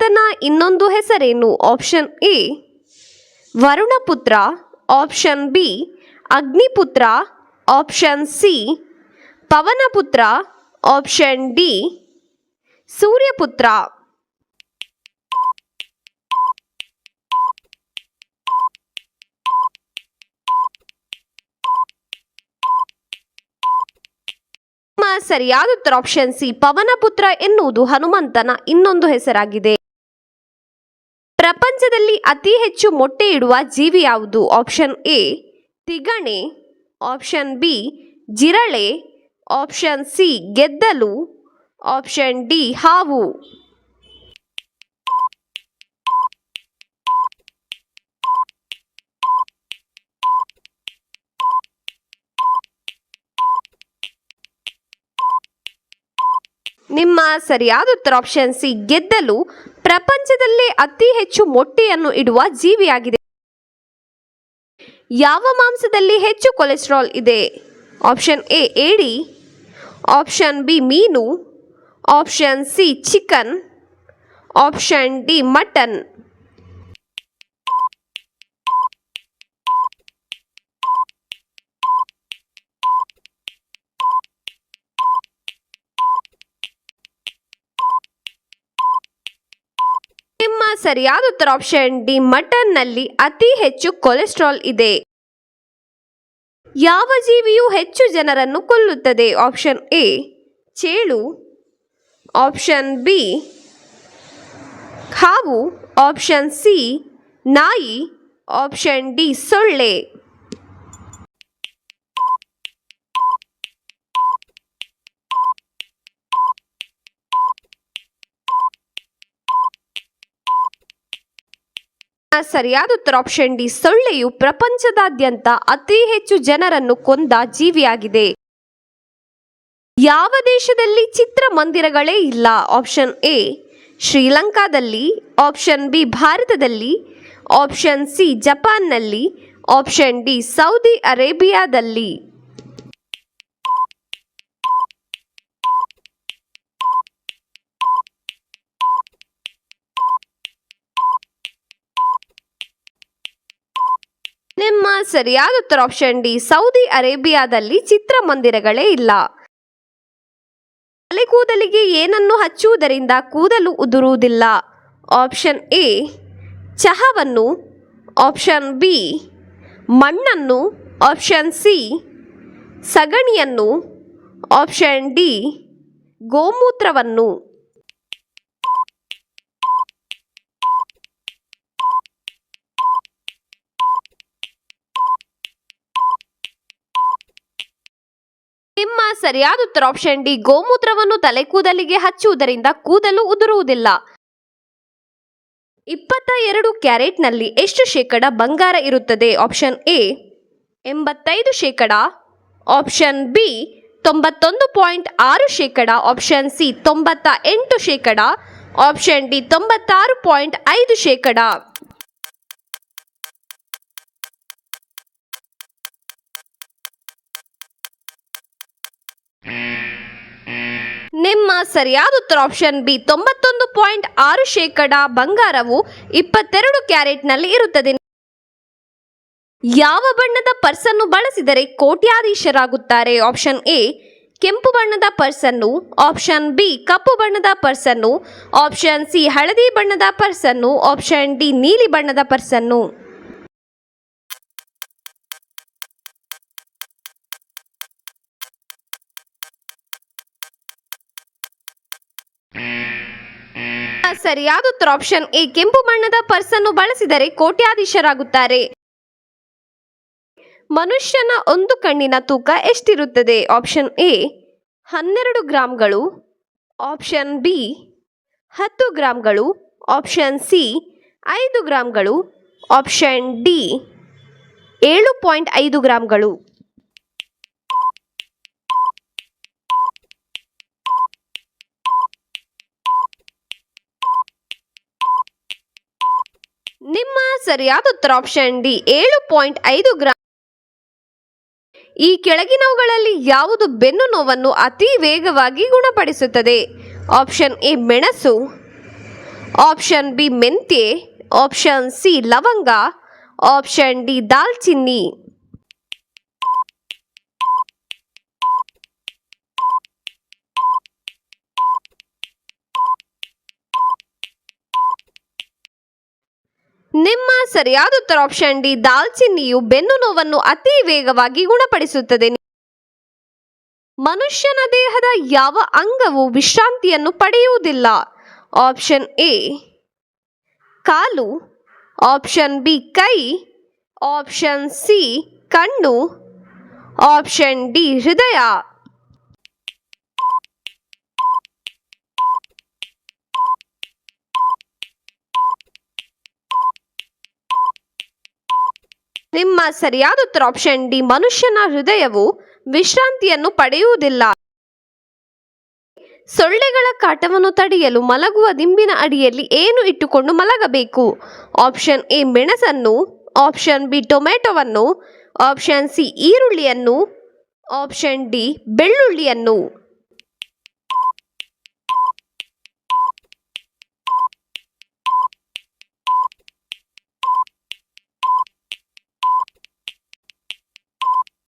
ಹನುಮಂತನ ಇನ್ನೊಂದು ಹೆಸರೇನು? Option A Varunaputra. Option B Agniputra. Option C Pavanaputra. Option D Suryaputra. ಸರಿಯಾದ ಉತ್ತರ ಆಪ್ಷನ್ ಸಿ ಪವನಪುತ್ರ ಎನ್ನುವುದು ಹನುಮಂತನ ಇನ್ನೊಂದು ಹೆಸರಾಗಿದೆ. ಪ್ರಪಂಚದಲ್ಲಿ ಅತಿ ಹೆಚ್ಚು ಮೊಟ್ಟೆ ಇಡುವ ಜೀವಿ ಯಾವುದು? ಆಪ್ಷನ್ ಎ, ತಿಗಣೆ. ಆಪ್ಷನ್ ಬಿ, ಜಿರಳೆ. ಆಪ್ಷನ್ ಸಿ, ಗೆದ್ದಲು. ಆಪ್ಷನ್ ಡಿ, ಹಾವು. ನಿಮ್ಮ ಸರಿಯಾದ ಉತ್ತರ ಆಪ್ಷನ್ ಸಿ ಗೆದ್ದಲು ಪ್ರಪಂಚದಲ್ಲೇ ಅತಿ ಹೆಚ್ಚು ಮೊಟ್ಟೆಯನ್ನು ಇಡುವ ಜೀವಿಯಾಗಿದೆ. ಯಾವ ಮಾಂಸದಲ್ಲಿ ಹೆಚ್ಚು ಕೊಲೆಸ್ಟ್ರಾಲ್ ಇದೆ? ಆಪ್ಷನ್ ಎ ಏಡಿ ಆಪ್ಷನ್ ಬಿ ಮೀನು. Option C chicken option D mutton ನಿಮ್ಮ ಸರಿಯಾದ ಉತ್ತರ ಆಪ್ಷನ್ ಡಿ ಮಟನ್ನಲ್ಲಿ ಅತಿ ಹೆಚ್ಚು ಕೊಲೆಸ್ಟ್ರಾಲ್ ಇದೆ. ಯಾವ ಜೀವಿಯು ಹೆಚ್ಚು ಜನರನ್ನು ಕೊಲ್ಲುತ್ತದೆ? ಆಪ್ಷನ್ ಎ ಚೇಳು. ಆಪ್ಷನ್ ಬಿ ಹಾವು. ಆಪ್ಷನ್ ಸಿ ನಾಯಿ. ಆಪ್ಷನ್ ಡಿ ಸೊಳ್ಳೆ. ಸರಿಯಾದ ಉತ್ತರ ಆಪ್ಷನ್ ಡಿ, ಸೊಳ್ಳೆಯು ಪ್ರಪಂಚದಾದ್ಯಂತ ಅತಿ ಹೆಚ್ಚು ಜನರನ್ನು ಕೊಂದ ಜೀವಿಯಾಗಿದೆ. ಯಾವ ದೇಶದಲ್ಲಿ ಚಿತ್ರಮಂದಿರಗಳೇ ಇಲ್ಲ? ಆಪ್ಷನ್ ಎ, ಶ್ರೀಲಂಕಾದಲ್ಲಿ. ಆಪ್ಷನ್ ಬಿ, ಭಾರತದಲ್ಲಿ. ಆಪ್ಷನ್ ಸಿ, ಜಪಾನ್ನಲ್ಲಿ. ಆಪ್ಷನ್ ಡಿ, ಸೌದಿ ಅರೇಬಿಯಾದಲ್ಲಿ ನಿಮ್ಮ ಸರಿಯಾದ ಉತ್ತರ ಆಪ್ಷನ್ ಡಿ, ಸೌದಿ ಅರೇಬಿಯಾದಲ್ಲಿ ಚಿತ್ರಮಂದಿರಗಳೇ ಇಲ್ಲ. ತಲೆ ಕೂದಲಿಗೆ ಏನನ್ನು ಹಚ್ಚುವುದರಿಂದ ಕೂದಲು ಉದುರುವುದಿಲ್ಲ. ಆಪ್ಷನ್ ಎ ಚಹವನ್ನು. ಆಪ್ಷನ್ ಬಿ ಮಣ್ಣನ್ನು. ಆಪ್ಷನ್ ಸಿ ಸಗಣಿಯನ್ನು. ಆಪ್ಷನ್ ಡಿ ಗೋಮೂತ್ರವನ್ನು. ನಿಮ್ಮ ಸರಿಯಾದ ಉತ್ತರ ಆಪ್ಷನ್ ಡಿ ಗೋಮೂತ್ರವನ್ನು ತಲೆ ಕೂದಲಿಗೆ ಹಚ್ಚುವುದರಿಂದ ಕೂದಲು ಉದುರುವುದಿಲ್ಲ. ಇಪ್ಪತ್ತ ಎರಡು ಕ್ಯಾರೆಟ್ನಲ್ಲಿ ಎಷ್ಟು ಶೇಕಡ ಬಂಗಾರ ಇರುತ್ತದೆ? ಆಪ್ಷನ್ ಎ ಎಂಬತ್ತೈದು ಶೇಕಡ. ಆಪ್ಷನ್ ಬಿ ತೊಂಬತ್ತೊಂದು ಪಾಯಿಂಟ್ ಆರು ಶೇಕಡ. ಆಪ್ಷನ್ ಸಿ ತೊಂಬತ್ತ ಎಂಟು ಶೇಕಡ. ಆಪ್ಷನ್ ಡಿ ತೊಂಬತ್ತಾರು ಪಾಯಿಂಟ್ ಐದು ಶೇಕಡ. ನಿಮ್ಮ ಸರಿಯಾದ ಉತ್ತರ ಆಪ್ಷನ್ ಬಿ ತೊಂಬತ್ತೊಂದು ಪಾಯಿಂಟ್ ಆರು ಶೇಕಡ ಬಂಗಾರವು ಇಪ್ಪತ್ತೆರಡು ಕ್ಯಾರೆಟ್ನಲ್ಲಿ ಇರುತ್ತದೆ. ಯಾವ ಬಣ್ಣದ ಪರ್ಸನ್ನು ಬಳಸಿದರೆ ಕೋಟ್ಯಾಧೀಶರಾಗುತ್ತಾರೆ? ಆಪ್ಷನ್ ಎ ಕೆಂಪು ಬಣ್ಣದ ಪರ್ಸನ್ನು ಆಪ್ಷನ್ ಬಿ ಕಪ್ಪು ಬಣ್ಣದ ಪರ್ಸನ್ನು ಆಪ್ಷನ್ ಸಿ ಹಳದಿ ಬಣ್ಣದ ಪರ್ಸನ್ನು ಆಪ್ಷನ್ ಡಿ ನೀಲಿ ಬಣ್ಣದ ಪರ್ಸನ್ನು ಸರಿಯಾದ ಉತ್ತರ ಆಪ್ಷನ್ ಎ ಕೆಂಪು ಬಣ್ಣದ ಪರ್ಸನ್ನು ಬಳಸಿದರೆ ಕೋಟ್ಯಾಧೀಶರಾಗುತ್ತಾರೆ. ಮನುಷ್ಯನ ಒಂದು ಕಣ್ಣಿನ ತೂಕ ಎಷ್ಟಿರುತ್ತದೆ? ಆಪ್ಷನ್ ಎ ಹನ್ನೆರಡು ಗ್ರಾಂಗಳು. ಆಪ್ಷನ್ ಬಿ ಹತ್ತು ಗ್ರಾಂಗಳು. ಆಪ್ಷನ್ ಸಿ ಐದು ಗ್ರಾಂಗಳು. ಆಪ್ಷನ್ ಡಿ ಏಳು ಪಾಯಿಂಟ್ ಐದು ಗ್ರಾಂಗಳು. ನಿಮ್ಮ ಸರಿಯಾದ ಉತ್ತರ ಆಪ್ಷನ್ ಡಿ ಏಳು ಪಾಯಿಂಟ್ ಐದು ಗ್ರಾಂ ಈ ಕೆಳಗಿನವುಗಳಲ್ಲಿ ಯಾವುದು ಬೆನ್ನು ನೋವನ್ನು ಅತಿ ವೇಗವಾಗಿ ಗುಣಪಡಿಸುತ್ತದೆ? ಆಪ್ಷನ್ ಎ ಮೆಣಸು. ಆಪ್ಷನ್ ಬಿ ಮೆಂತ್ಯೆ. ಆಪ್ಷನ್ ಸಿ ಲವಂಗ. ಆಪ್ಷನ್ ಡಿ ದಾಲ್ಚಿನ್ನಿ. ನಿಮ್ಮ ಸರಿಯಾದ ಉತ್ತರ ಆಪ್ಷನ್ ಡಿ ದಾಲ್ಚಿನ್ನಿಯು ಬೆನ್ನು ನೋವನ್ನು ಅತಿ ವೇಗವಾಗಿ ಗುಣಪಡಿಸುತ್ತದೆ. ಮನುಷ್ಯನ ದೇಹದ ಯಾವ ಅಂಗವು ವಿಶ್ರಾಂತಿಯನ್ನು ಪಡೆಯುವುದಿಲ್ಲ? ಆಪ್ಷನ್ ಎ ಕಾಲು. ಆಪ್ಷನ್ ಬಿ ಕೈ. ಆಪ್ಷನ್ ಸಿ ಕಣ್ಣು. ಆಪ್ಷನ್ ಡಿ ಹೃದಯ. ನಿಮ್ಮ ಸರಿಯಾದ ಉತ್ತರ ಆಪ್ಷನ್ ಡಿ ಮನುಷ್ಯನ ಹೃದಯವು ವಿಶ್ರಾಂತಿಯನ್ನು ಪಡೆಯುವುದಿಲ್ಲ. ಸೊಳ್ಳೆಗಳ ಕಾಟವನ್ನು ತಡೆಯಲು ಮಲಗುವ ದಿಂಬಿನ ಅಡಿಯಲ್ಲಿ ಏನು ಇಟ್ಟುಕೊಂಡು ಮಲಗಬೇಕು? ಆಪ್ಷನ್ ಎ ಮೆಣಸನ್ನು. ಆಪ್ಷನ್ ಬಿ ಟೊಮೆಟೊವನ್ನು. ಆಪ್ಷನ್ ಸಿ ಈರುಳ್ಳಿಯನ್ನು. ಆಪ್ಷನ್ ಡಿ ಬೆಳ್ಳುಳ್ಳಿಯನ್ನು.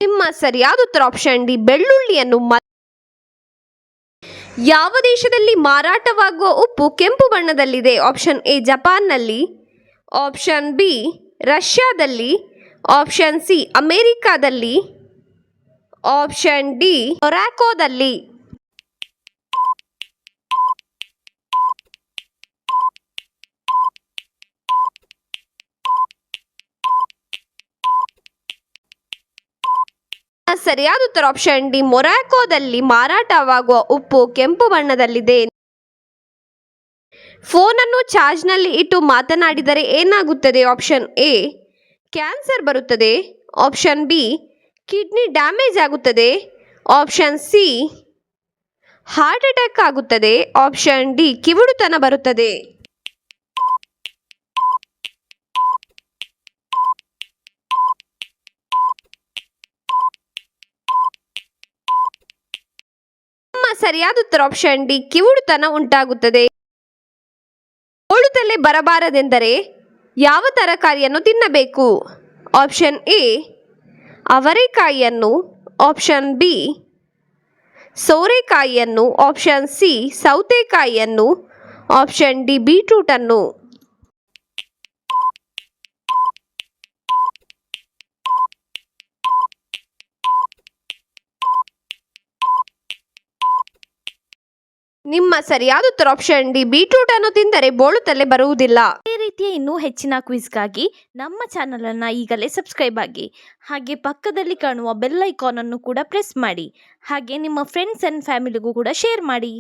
ನಿಮ್ಮ ಸರಿಯಾದ ಉತ್ತರ ಆಪ್ಷನ್ ಡಿ ಬೆಳ್ಳುಳ್ಳಿಯನ್ನು ಯಾವ ದೇಶದಲ್ಲಿ ಮಾರಾಟವಾಗುವ ಉಪ್ಪು ಕೆಂಪು ಬಣ್ಣದಲ್ಲಿದೆ? ಆಪ್ಷನ್ ಎ ಜಪಾನ್ನಲ್ಲಿ. ಆಪ್ಷನ್ ಬಿ ರಷ್ಯಾದಲ್ಲಿ. ಆಪ್ಷನ್ ಸಿ ಅಮೆರಿಕಾದಲ್ಲಿ. ಆಪ್ಷನ್ ಡಿ ಮೊರಾಕೋದಲ್ಲಿ. ಸರಿಯಾದ ಉತ್ತರ ಆಪ್ಷನ್ ಡಿ ಮೊರಾಕೋದಲ್ಲಿ ಮಾರಾಟವಾಗುವ ಉಪ್ಪು ಕೆಂಪು ಬಣ್ಣದಲ್ಲಿದೆ. ಫೋನನ್ನು ಚಾರ್ಜ್ನಲ್ಲಿ ಇಟ್ಟು ಮಾತನಾಡಿದರೆ ಏನಾಗುತ್ತದೆ? ಆಪ್ಷನ್ ಎ ಕ್ಯಾನ್ಸರ್ ಬರುತ್ತದೆ. ಆಪ್ಷನ್ ಬಿ ಕಿಡ್ನಿ ಡ್ಯಾಮೇಜ್ ಆಗುತ್ತದೆ. ಆಪ್ಷನ್ ಸಿ ಹಾರ್ಟ್ ಅಟ್ಯಾಕ್ ಆಗುತ್ತದೆ. ಆಪ್ಷನ್ ಡಿ ಕಿವುಡುತನ ಬರುತ್ತದೆ ನಿಮ್ಮ ಸರಿಯಾದ ಉತ್ತರ ಆಪ್ಷನ್ ಡಿ ಕಿವುಡುತನ ಉಂಟಾಗುತ್ತದೆ. ಓಳುತ್ತಲೇ ಬರಬಾರದೆಂದರೆ ಯಾವ ತರಕಾರಿಯನ್ನು ತಿನ್ನಬೇಕು? ಆಪ್ಷನ್ ಎ ಅವರೆಕಾಯಿಯನ್ನು. ಆಪ್ಷನ್ ಬಿ ಸೋರೆಕಾಯಿಯನ್ನು. ಆಪ್ಷನ್ ಸಿ ಸೌತೆಕಾಯಿಯನ್ನು. ಆಪ್ಷನ್ ಡಿ ಬೀಟ್ರೂಟನ್ನು ನಿಮ್ಮ ಸರಿಯಾದ ಉತ್ತರ ಆಪ್ಷನ್ ಡಿ ಬೀಟ್ರೂಟ್ ಅನ್ನು ತಿಂದರೆ ಬೋಳುತ್ತಲೇ ಬರುವುದಿಲ್ಲ. ಇದೇ ರೀತಿಯ ಇನ್ನೂ ಹೆಚ್ಚಿನ ಕ್ವಿಜ್ಗಾಗಿ ನಮ್ಮ ಚಾನಲನ್ನು ಈಗಲೇ ಸಬ್ಸ್ಕ್ರೈಬ್ ಆಗಿ, ಹಾಗೆ ಪಕ್ಕದಲ್ಲಿ ಕಾಣುವ ಬೆಲ್ ಐಕಾನ್ ಅನ್ನು ಕೂಡ ಪ್ರೆಸ್ ಮಾಡಿ, ಹಾಗೆ ನಿಮ್ಮ ಫ್ರೆಂಡ್ಸ್ ಅಂಡ್ ಫ್ಯಾಮಿಲಿಗೂ ಕೂಡ ಶೇರ್ ಮಾಡಿ.